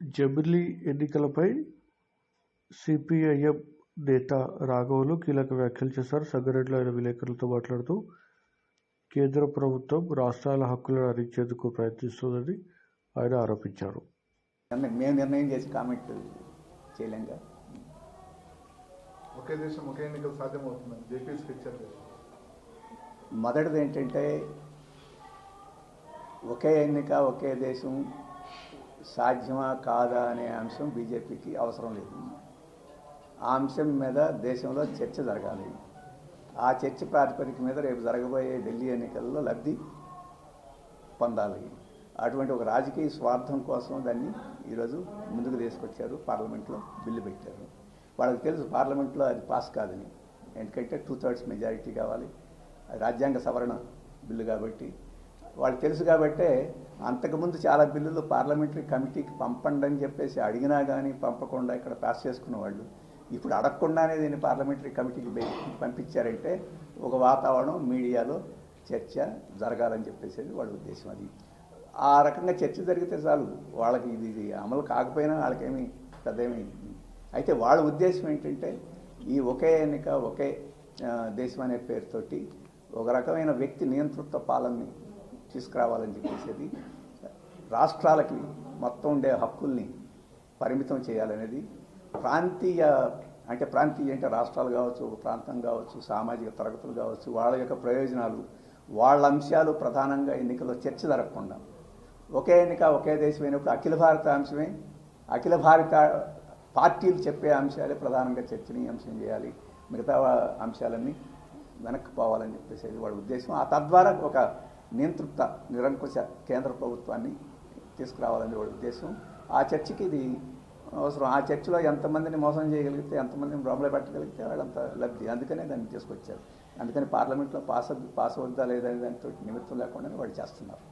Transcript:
జమిలీ ఎన్నికలపై సిపిఐఎం నేత రాఘవులు కీలక వ్యాఖ్యలు చేశారు. సంగారెడ్డిలో ఆయన విలేకరులతో మాట్లాడుతూ కేంద్ర ప్రభుత్వం రాష్ట్రాల హక్కులను హరించేందుకు ప్రయత్నిస్తోందని ఆయన ఆరోపించారు. మేము నిర్ణయం చేసి కామెంట్ చేయలేంగా ఒకే దేశం ఒకే ఎన్నికలు సాధ్యమవుతుందని జేపీఎస్కి ఇచ్చారు. మొదటిది ఏంటంటే ఒకే ఎన్నిక ఒకే దేశం సాధ్యమా కాదా అనే అంశం బీజేపీకి అవసరం లేదు. ఆ అంశం మీద దేశంలో చర్చ జరగాలి. ఆ చర్చ ప్రాతిపదిక మీద రేపు జరగబోయే ఢిల్లీ ఎన్నికల్లో లబ్ధి పొందాలి. అటువంటి ఒక రాజకీయ స్వార్థం కోసం దాన్ని ఈరోజు ముందుకు తీసుకొచ్చారు పార్లమెంట్లో బిల్లు పెట్టారు. వాళ్ళకి తెలుసు పార్లమెంట్లో అది పాస్ కాదని. ఎందుకంటే టూ థర్డ్స్ మెజారిటీ కావాలి. రాజ్యాంగ సవరణ బిల్లు కాబట్టి వాళ్ళు తెలుసు కాబట్టే అంతకుముందు చాలా బిల్లులు పార్లమెంటరీ కమిటీకి పంపండి అని చెప్పేసి అడిగినా కానీ పంపకుండా ఇక్కడ పాస్ చేసుకునేవాళ్ళు ఇప్పుడు అడగకుండానే దీన్ని పార్లమెంటరీ కమిటీకి పంపించారంటే ఒక వాతావరణం మీడియాలో చర్చ జరగాలని చెప్పేసి వాళ్ళ ఉద్దేశం అది. ఆ రకంగా చర్చ జరిగితే చాలు వాళ్ళకి ఇది ఇది అమలు కాకపోయినా వాళ్ళకేమీ పెద్దేమీ అయితే వాళ్ళ ఉద్దేశం ఏంటంటే ఈ ఒకే ఎన్నిక ఒకే దేశం అనే పేరుతోటి ఒక రకమైన వ్యక్తి నియంతృత్వ పాలనని తీసుకురావాలని చెప్పేసి రాష్ట్రాలకి మొత్తం ఉండే హక్కుల్ని పరిమితం చేయాలనేది ప్రాంతీయ అంటే ప్రాంతీయ అంటే రాష్ట్రాలు కావచ్చు ప్రాంతం కావచ్చు సామాజిక తరగతులు కావచ్చు వాళ్ళ యొక్క ప్రయోజనాలు వాళ్ళ అంశాలు ప్రధానంగా ఎన్నికల్లో చర్చ జరగకుండా. ఒకే ఎన్నిక ఒకే దేశం అయినప్పుడు అఖిల భారత అంశమే అఖిల భారత పార్టీలు చెప్పే అంశాలే ప్రధానంగా చర్చనీయాంశం చేయాలి. మిగతా అంశాలన్నీ వెనక్కి పోవాలని చెప్పేసి వాళ్ళ ఉద్దేశం. ఆ తద్వారా ఒక నియంతృత్వ నిరంకుశ కేంద్ర ప్రభుత్వాన్ని తీసుకురావాలని వాళ్ళ ఉద్దేశం. ఆ చర్చకి ఇది అవసరం. ఆ చర్చలో ఎంతమందిని మోసం చేయగలిగితే ఎంతమందిని భ్రమలో పెట్టగలిగితే వాళ్ళంత లబ్ధి. అందుకనే దాన్ని తీసుకొచ్చారు. అందుకని పార్లమెంట్లో పాస్ పాస్ అవుద్దా లేదా దానితో నిమిత్తం లేకుండా వాళ్ళు చేస్తున్నారు.